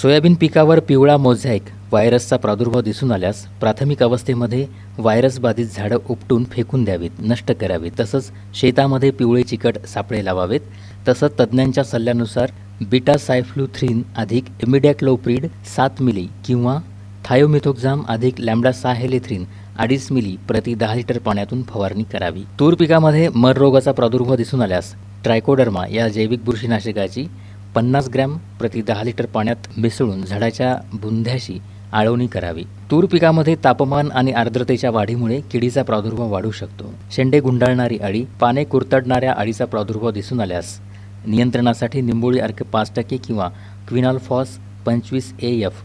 Soybean पिकावर पिवळा mosaic व्हायरसचा प्रादुर्भाव दिसून आल्यास प्राथमिक अवस्थेमध्ये व्हायरस बाधित झाडं उपटून फेकून द्यावीत नष्ट करावीत. तसंच शेतामध्ये पिवळे चिकट सापळे लावावेत. तसंच तज्ज्ञांच्या सल्ल्यानुसार बीटा सायफ्लुथ्रीन अधिक इमिडॅक्लोप्रीड सात मिली किंवा थायोमिथोक्झाम अधिक लॅम्डा साहेलेथ्रीन अडीच मिली प्रति दहा लिटर पाण्यातून फवारणी करावी. तूर पिकामध्ये मर रोगाचा प्रादुर्भाव दिसून आल्यास ट्रायकोडर्मा या जैविक बुरशीनाशकाची पन्नास ग्रॅम प्रति दहा लिटर पाण्यात मिसळून झाडाच्या बुंध्याशी आळवणी करावी. तूर पिकामध्ये तापमान आणि आर्द्रतेच्या वाढीमुळे किडीचा प्रादुर्भाव वाढू शकतो. शेंडे गुंडाळणारी अळी पाने कुरतडणाऱ्या अळीचा प्रादुर्भाव दिसून आल्यास नियंत्रणासाठी निंबोळी अर्क पाच टक्के किंवा क्विनॉल फॉस पंचवीस ए एफ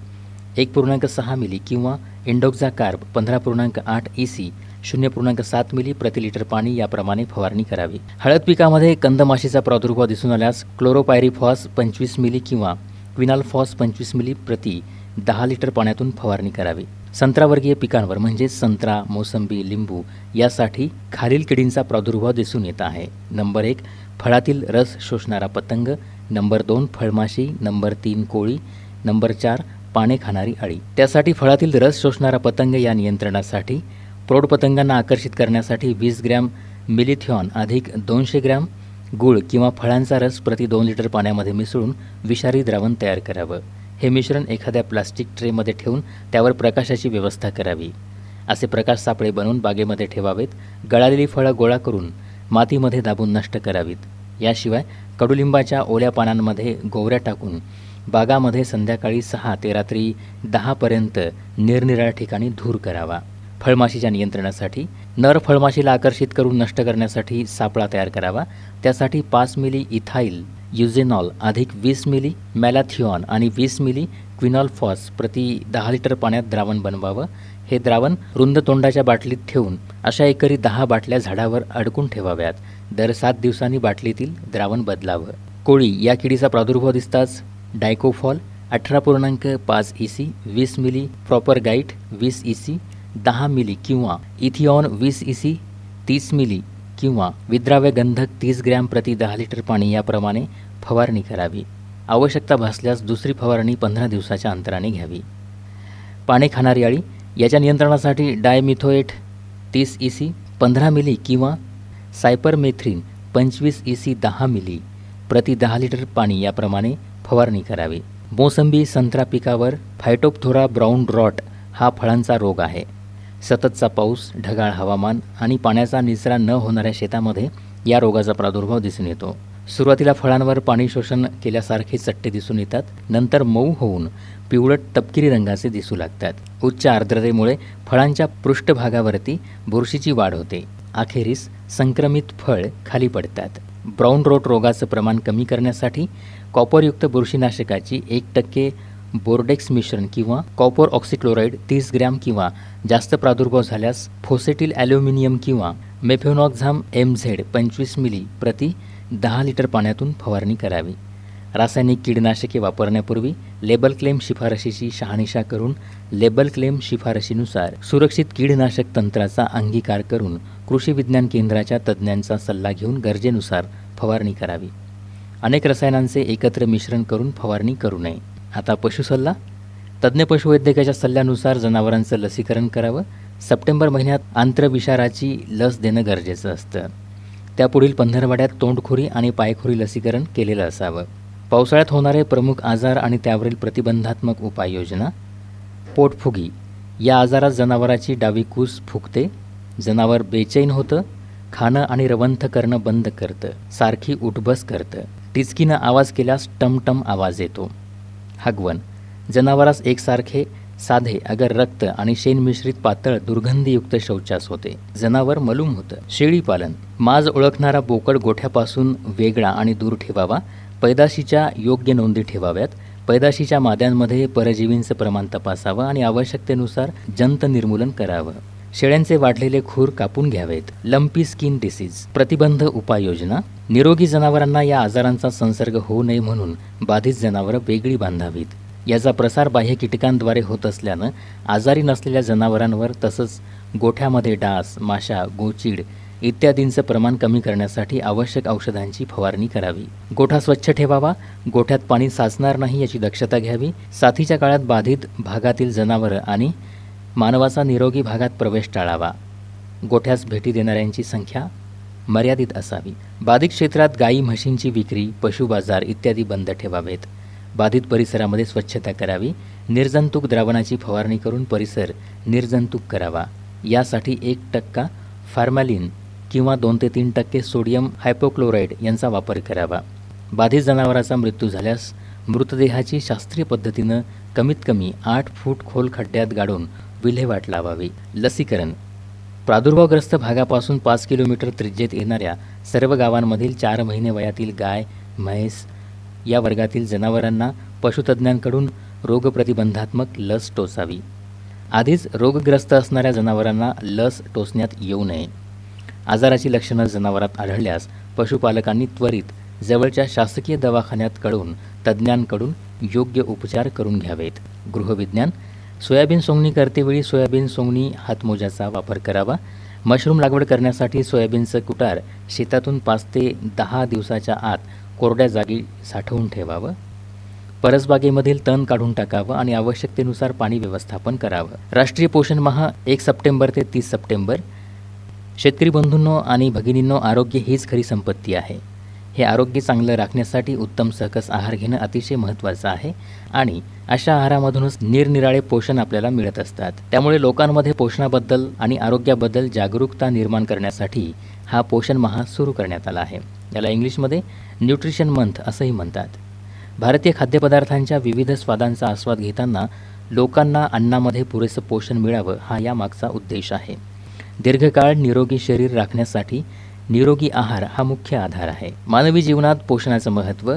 एक पूर्णांक सहा मिली किंवा इंडोक्झा कार्ब पंधरा पूर्णांक आठ ई सी शून्य पूर्णांक सात मिली प्रति लिटर पाणी याप्रमाणे फवारणी करावी. हळद पिकामध्ये कंदमाशीचा प्रादुर्भाव दिसून आल्यास क्लोरोपायरीफॉस पंचवीस मिली किंवा क्विनाल फॉस पंचवीस मिली प्रति दहा लिटर पाण्यातून फवारणी करावी. संत्रावर्गीय पिकांवर म्हणजे संत्रा मोसंबी लिंबू यासाठी खालील किडींचा प्रादुर्भाव दिसून येत आहे. नंबर एक फळातील रस शोषणारा पतंग. नंबर दोन फळमाशी. नंबर तीन कोळी. नंबर चार पाने खाणारी अळी. त्यासाठी फळातील रस शोषणारा पतंग या नियंत्रणासाठी प्रौढ पतंगांना आकर्षित करण्यासाठी वीस ग्रॅम मिलिथ्यॉन अधिक दोनशे ग्रॅम गूळ किंवा फळांचा रस प्रति दोन लिटर पाण्यामध्ये मिसळून विषारी द्रावण तयार करावं. हे मिश्रण एखाद्या प्लास्टिक ट्रेमध्ये ठेवून त्यावर प्रकाशाची व्यवस्था करावी. असे प्रकाश सापळे बनवून बागेमध्ये ठेवावेत गळालेली फळं गोळा करून मातीमध्ये दाबून नष्ट करावीत. याशिवाय कडुलिंबाच्या ओल्या पानांमध्ये गोवऱ्या टाकून बागामध्ये संध्याकाळी सहा ते रात्री दहापर्यंत निरनिराळ्या ठिकाणी धूर करावा. फळमाशीच्या नियंत्रणासाठी नर फळमाशीला आकर्षित करून नष्ट करण्यासाठी सापळा तयार करावा. त्यासाठी पाच मिली इथाईल युझेनॉल अधिक वीस मिली मॅलाथिऑन आणि वीस मिली क्विनॉल फॉस प्रति दहा लिटर पाण्यात द्रावण बनवावं. हे द्रावण रुंद तोंडाच्या बाटलीत ठेवून अशा एकरी दहा बाटल्या झाडावर अडकून ठेवाव्यात. दर सात दिवसांनी बाटलीतील द्रावण बदलावं. कोळी या किडीचा प्रादुर्भाव दिसताच डायकोफॉल अठरा पूर्णांक पाच ई सी वीस मिली प्रॉपर गाईट वीस ई सी दहा मिली किंवा इथिऑन वीस ई सी तीस मिली किंवा विद्राव्य गंधक तीस ग्रॅम प्रति दहा लिटर पाणी याप्रमाणे फवारणी करावी. आवश्यकता भासल्यास दुसरी फवारणी पंधरा दिवसाच्या अंतराने घ्यावी. पाने खाणारी अळी याच्या नियंत्रणासाठी डायमिथोएट तीस ई सी पंधरा मिली किंवा सायपरमेथ्रिन पंचवीस ई सी दहा मिली प्रति दहा लिटर पाणी याप्रमाणे फवारणी करावी. मोसंबी संत्रा पिकावर फायटोपथोरा ब्राऊन रॉट हा फळांचा रोग आहे. सततचा पाऊस ढगाळ हवामान आणि पाण्याचा निचरा न होणाऱ्या शेतामध्ये या रोगाचा प्रादुर्भाव दिसून येतो. सुरुवातीला फळांवर पाणी शोषण केल्यासारखे चट्टे दिसून येतात. नंतर मऊ होऊन पिवळट तपकिरी रंगाचे दिसू लागतात. उच्च आर्द्रतेमुळे फळांच्या पृष्ठभागावरती बुरशीची वाढ होते. अखेरीस संक्रमित फळ खाली पडतात. ब्राऊन रोट रोगाचं प्रमाण कमी करण्यासाठी कॉपरयुक्त बुरशीनाशकाची एक टक्के बोर्डेक्स मिश्रण किंवा कॉपर ऑक्सिक्लोराईड तीस ग्रॅम किंवा जास्त प्रादुर्भाव झाल्यास फोसेटिल ॲल्युमिनियम किंवा मेफेनॉक्झाम एम झेड पंचवीस मिली प्रति दहा लिटर पाण्यातून फवारणी करावी. रासायनिक कीडनाशके वापरण्यापूर्वी लेबल क्लेम शिफारशीची शहानिशा करून लेबल क्लेम शिफारशीनुसार सुरक्षित कीडनाशक तंत्राचा अंगीकार करून कृषी विज्ञान केंद्राच्या तज्ज्ञांचा सल्ला घेऊन गरजेनुसार फवारणी करावी. अनेक रसायनांचे एकत्र मिश्रण करून फवारणी करू नये. आता पशुसल्ला तज्ज्ञ पशुवैद्यकाच्या सल्ल्यानुसार जनावरांचं लसीकरण करावं. सप्टेंबर महिन्यात आंत्रविषाराची लस देणं गरजेचं असतं. त्यापुढील पंधरवाड्यात तोंडखुरी आणि पायखुरी लसीकरण केलेलं असावं. पावसाळ्यात होणारे प्रमुख आजार आणि त्यावरील प्रतिबंधात्मक उपाययोजना. पोटफुगी. या आजारात जनावराची डावी कूस फुगते. जनावर बेचैन होतं. खाणं आणि रवंथ करणं बंद करतं. सारखी उठबस करतं. टिचकीनं आवाज केल्यास टमटम आवाज येतो. हगवण जनावरास एकसारखे साधे अगर रक्त आणि शेण मिश्रित पातळ दुर्गंधीयुक्त शौचास होते. जनावर मलूम होतं. शेळीपालन माज ओळखणारा बोकड गोठ्यापासून वेगळा आणि दूर ठेवावा. पैदाशीच्या योग्य नोंदी ठेवाव्यात. पैदाशीच्या माद्यांमध्ये परजीवींचं प्रमाण तपासावं आणि आवश्यकतेनुसार जंत निर्मूलन करावं. शेळ्यांचे वाढलेले खूर कापून घ्यावेत. लंपी स्किन डिसीज प्रतिबंध उपाययोजना निरोगी जनावरांना या आजारांचा संसर्ग होऊ नये म्हणून बाधित जनावरं वेगळी बांधावीत. याचा प्रसार बाह्य कीटकांद्वारे होत असल्यानं आजारी नसलेल्या जनावरांवर तसंच गोठ्यामध्ये डास माशा गोचीड इत्यादींचं प्रमाण कमी करण्यासाठी आवश्यक औषधांची फवारणी करावी. गोठा स्वच्छ ठेवावा. गोठ्यात पाणी साचणार नाही याची दक्षता घ्यावी. साथीच्या काळात बाधित भागातील जनावरं आणि मानवाचा निरोगी भागात प्रवेश टाळावा. गोठ्यास भेटी देणाऱ्यांची संख्या मर्यादित असावी. बाधित क्षेत्रात गायी म्हशींची विक्री पशु बाजार इत्यादी बंद ठेवावेत. बाधित परिसरामध्ये स्वच्छता करावी. निर्जंतुक द्रावणाची फवारणी करून परिसर निर्जंतुक करावा. यासाठी एक टक्का फार्मॅलिन किंवा दोन ते तीन टक्के सोडियम हायपोक्लोराईड यांचा वापर करावा. बाधित जनावराचा मृत्यू झाल्यास मृतदेहाची शास्त्रीय पद्धतीनं कमीत कमी आठ फूट खोल खड्ड्यात गाडून विल्हेवाट लावावी. लसीकरण. प्रादुर्भावग्रस्त भागापासून पाच किलोमीटर त्रिज्येत येणाऱ्या सर्व गावांमधील चार महिने वयातील गाय म्हैस या वर्गातील जनावरांना पशुतज्ज्ञांकडून रोगप्रतिबंधात्मक लस टोचावी. आधीच रोगग्रस्त असणाऱ्या जनावरांना लस टोचण्यात येऊ नये. आजाराची लक्षणं जनावरात आढळल्यास पशुपालकांनी त्वरित जवळच्या शासकीय दवाखान्यात कळून तज्ज्ञांकडून योग्य उपचार करून घ्यावेत. गृहविज्ञान सोयाबीन सोंगणी करतेवेळी सोयाबीन सोंगणी हातमोजाचा वापर करावा. मशरूम लागवड करण्यासाठी सोयाबीनचं कुटार शेतातून पाच ते दहा दिवसाच्या आत कोरड्या जागी साठवून ठेवावं. परसबागेमधील तण काढून टाकावं आणि आवश्यकतेनुसार पाणी व्यवस्थापन करावं. राष्ट्रीय पोषण महा एक सप्टेंबर ते तीस सप्टेंबर. शेतकरी बंधूंनो आणि भगिनींनो आरोग्य हीच खरी संपत्ती आहे. हे आरोग्य चांगलं राखण्यासाठी उत्तम सकस आहार घेणं अतिशय महत्त्वाचं आहे. आणि अशा आहारामधूनच निरनिराळे पोषण आपल्याला मिळत असतात. त्यामुळे लोकांमध्ये पोषणाबद्दल आणि आरोग्याबद्दल जागरूकता निर्माण करण्यासाठी हा पोषण महा सुरू करण्यात आला आहे. याला इंग्लिशमध्ये न्यूट्रिशन मंथ असंही म्हणतात. भारतीय खाद्यपदार्थांच्या विविध स्वादांचा आस्वाद घेताना लोकांना अन्नामध्ये पुरेसं पोषण मिळावं हा यामागचा उद्देश आहे. दीर्घकाळ निरोगी शरीर राखण्यासाठी निरोगी आहार हा मुख्य आधार आहे. मानवी जीवनात पोषणाचं महत्त्व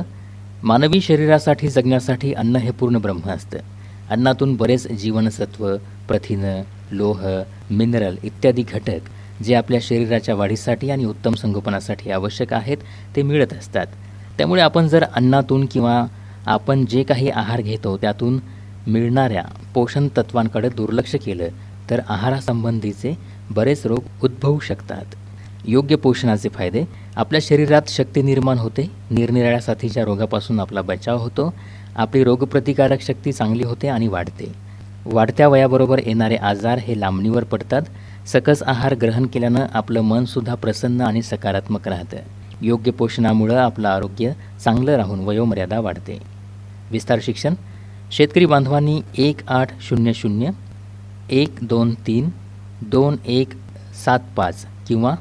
मानवी शरीरासाठी जगण्यासाठी अन्न हे पूर्ण ब्रह्म असतं. अन्नातून बरेच जीवनसत्व प्रथिनं लोह मिनरल इत्यादी घटक जे आपल्या शरीराच्या वाढीसाठी आणि उत्तम संगोपनासाठी आवश्यक आहेत ते मिळत असतात. त्यामुळे आपण जर अन्नातून किंवा आपण जे काही आहार घेतो त्यातून मिळणाऱ्या पोषण तत्वांकडे दुर्लक्ष केलं तर आहारासंबंधीचे बरेच रोग उद्भवू शकतात. योग्य पोषणाचे फायदे. आपल्या शरीरात शक्ती निर्माण होते. निरनिराळ्या साथीच्या रोगापासून आपला बचाव होतो. आपली रोगप्रतिकारक शक्ती चांगली होते आणि वाढते. वाढत्या वयाबरोबर येणारे आजार हे लांबणीवर पडतात. सकस आहार ग्रहण केल्यानं आपलं मनसुद्धा प्रसन्न आणि सकारात्मक राहतं. योग्य पोषणामुळं आपलं आरोग्य चांगलं राहून वयोमर्यादा वाढते. विस्तार शिक्षण. शेतकरी बांधवांनी एक आठ शून्य शून्य एक दोन तीन दोन एक सात पाच किंवा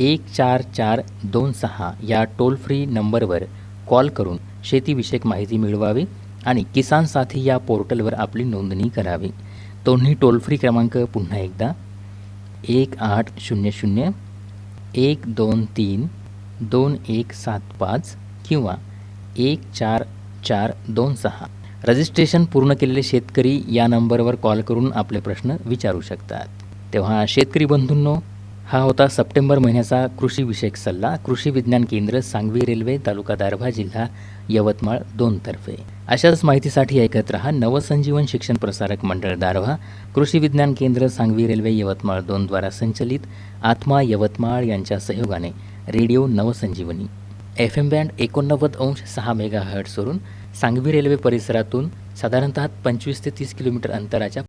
एक चार चार दोन सहा या टोल फ्री नंबरवर कॉल करून शेतीविषयक माहिती मिळवावी आणि किसान साथी या पोर्टलवर आपली नोंदणी करावी. दोन्ही टोल फ्री क्रमांक पुन्हा एकदा एक आठ शून्य शून्य एक दोन तीन दोन एक सात पाच किंवा एक चार चार दोन सहा. रजिस्ट्रेशन पूर्ण केलेले शेतकरी या नंबरवर कॉल करून आपले प्रश्न विचारू शकतात. तेव्हा शेतकरी बंधूंनो हा होता सप्टेंबर महिन्याचा कृषीविषयक सल्ला. कृषी विज्ञान केंद्र सांगवी रेल्वे तालुका दारव्हा जिल्हा यवतमाळ दोन तर्फे अशाच माहितीसाठी ऐकत रहा नवसंजीवन शिक्षण प्रसारक मंडळ दारव्हा. कृषी विज्ञान केंद्र सांगवी रेल्वे यवतमाळ दोन द्वारा संचलित आत्मा यवतमाळ यांच्या सहयोगाने. Radio Navsanjeevani. F M band एकोणनव्वद अंश सहा मेगा हर्ट्सवरून सांगवी रेल्वे परिसरातून साधारणतः पंचवीस ते तीस किलोमीटर अंतराच्या